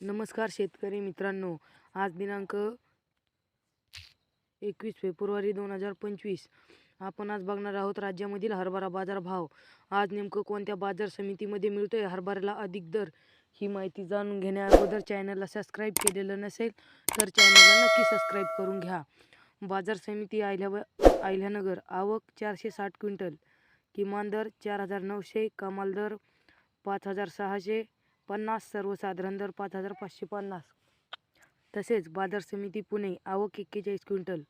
नमस्कार शेतकरी मित्रांनो. आज दिनांक एकवीस फेब्रुवारी दोन हजार पंचवीस. आपण आज बघणार आहोत राज्यामधील हरभरा बाजार भाव. आज नेमकं कोणत्या बाजार समितीमध्ये मिळतोय हरभऱ्याला अधिक दर ही माहिती जाणून घेण्याअगोदर चॅनलला सबस्क्राईब केलेलं नसेल तर चॅनलला नक्की सबस्क्राईब करून घ्या. बाजार समिती आयल्या आयल्यानगर आवक चारशे साठ क्विंटल किमान दर चार हजार नऊशे कमाल दर पाच हजार सहाशे पन्नास सर्वसाधारण दर पाच हजार पाचशे पन्नास. तसेच बाजार समिती पुणे आवक एक्केचाळीस क्विंटल.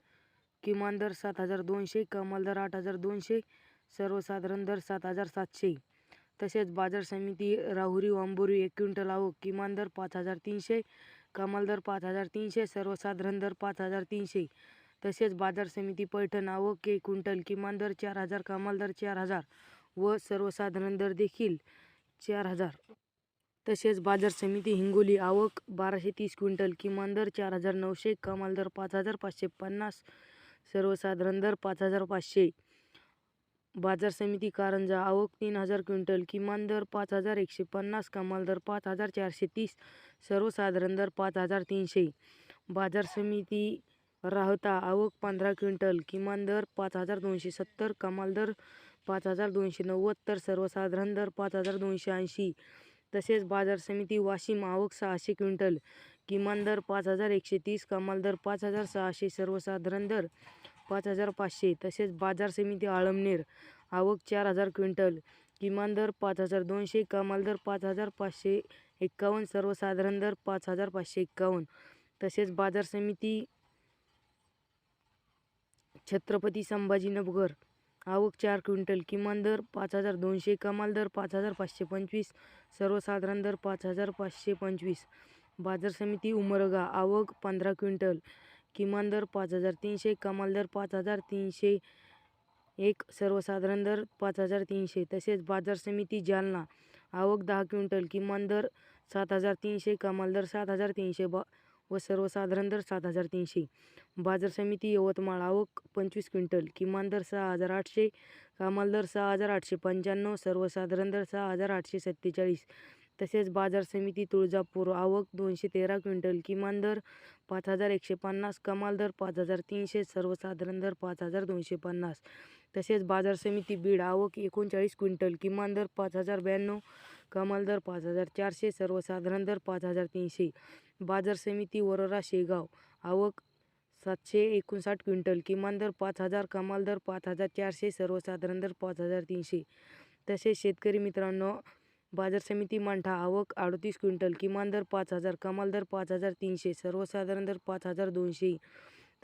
किमान दर सात हजार दोनशे कमाल दर आठ हजार दोनशे सर्वसाधारण दर सात हजार सातशे. तसेच बाजार समिती राहुरी वांबोरी एक क्विंटल आवक किमान दर पाच हजार तीनशे कमाल दर पाच हजार तीनशे सर्वसाधारण दर पाच हजार तीनशे. तसेच बाजार समिती पैठण आवक एक क्विंटल किमान दर चार हजार कमाल दर चार हजार व सर्वसाधारण दर देखील चार हजार. तसेच बाजार समिती हिंगोली आवक बाराशे तीस क्विंटल किमान दर चार हजार नऊशे कमाल दर पाच हजार पाचशे पन्नास सर्वसाधारण दर पाच हजार पाचशे. बाजार समिती कारंजा आवक तीन हजार क्विंटल किमान दर पाच हजार एकशे पन्नास कमाल दर पाच हजार चारशे तीस सर्वसाधारण दर पाच हजार तीनशे. बाजार समिती राहता आवक पंधरा क्विंटल किमान दर पाच हजार दोनशे सत्तर कमाल दर पाच हजार दोनशे नव्वद तर सर्वसाधारण दर पाच हजार दोनशे ऐंशी. तसेच बाजार समिती वाशिम आवक सहाशे क्विंटल किमान दर पाच हजार एकशे तीस कमाल दर पाच हजार सहाशे सर्वसाधारण दर पाच हजार पाचशे तसेच बाजार समिती आळमनेर आवक चार हजार क्विंटल किमान दर पाच हजार दोनशे कमाल दर पाच हजार पाचशे एक्कावन्न सर्वसाधारण दर पाच हजार पाचशे एक्कावन्न तसेच बाजार समिती छत्रपती संभाजीनगर आवक चार क्विंटल किमान दर पाच हजार दोनशे कमाल दर पाच हजार पाचशे पंचवीस सर्वसाधारण दर पाच हजार पाचशे पंचवीस. बाजार समिती उमरगा आवक पंधरा क्विंटल किमान दर पाच हजार तीनशे कमाल दर पाच हजार तीनशे एक सर्वसाधारण दर पाच हजार तीनशे. तसेच बाजार समिती जालना आवक दहा क्विंटल किमान दर सात हजार तीनशे कमाल दर सात हजार तीनशे. बा व सर्वसाधारण दर सात हजार तीनशे. बाजार समिती यवतमाळ आवक पंचवीस क्विंटल किमान दर सहा हजार आठशे कमाल दर सहा हजार आठशे पंच्याण्णव सर्वसाधारण दर सहा हजार आठशे सत्तेचाळीस. तसेच बाजार समिती तुळजापूर आवक दोनशे तेरा क्विंटल किमान दर पाच हजार एकशे पन्नास कमाल दर पाच हजार तीनशे सर्वसाधारण दर पाच हजार दोनशे पन्नास. तसेच बाजार समिती बीड आवक एकोणचाळीस क्विंटल किमान दर पाच हजार ब्याण्णव कमाल दर पाच हजार चारशे सर्वसाधारण दर पाच हजार तीनशे. बाजार समिती वरोरा शेगाव. आवक सातशे एकोणसाठ क्विंटल. किमान दर पाच हजार कमाल दर पाच हजार चारशे सर्वसाधारण दर पाच हजार तीनशे. तसेच शेतकरी मित्रांनो बाजार समिती मांठा आवक अडतीस क्विंटल. किमान दर पाच हजार कमाल दर पाच हजार तीनशे सर्वसाधारण दर पाच हजार दोनशे.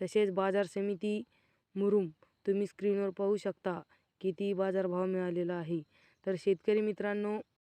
तसेच बाजार समिती मुरुम. तुम्ही स्क्रीनवर पाहू शकता किती बाजारभाव मिळालेला आहे. तर शेतकरी मित्रांनो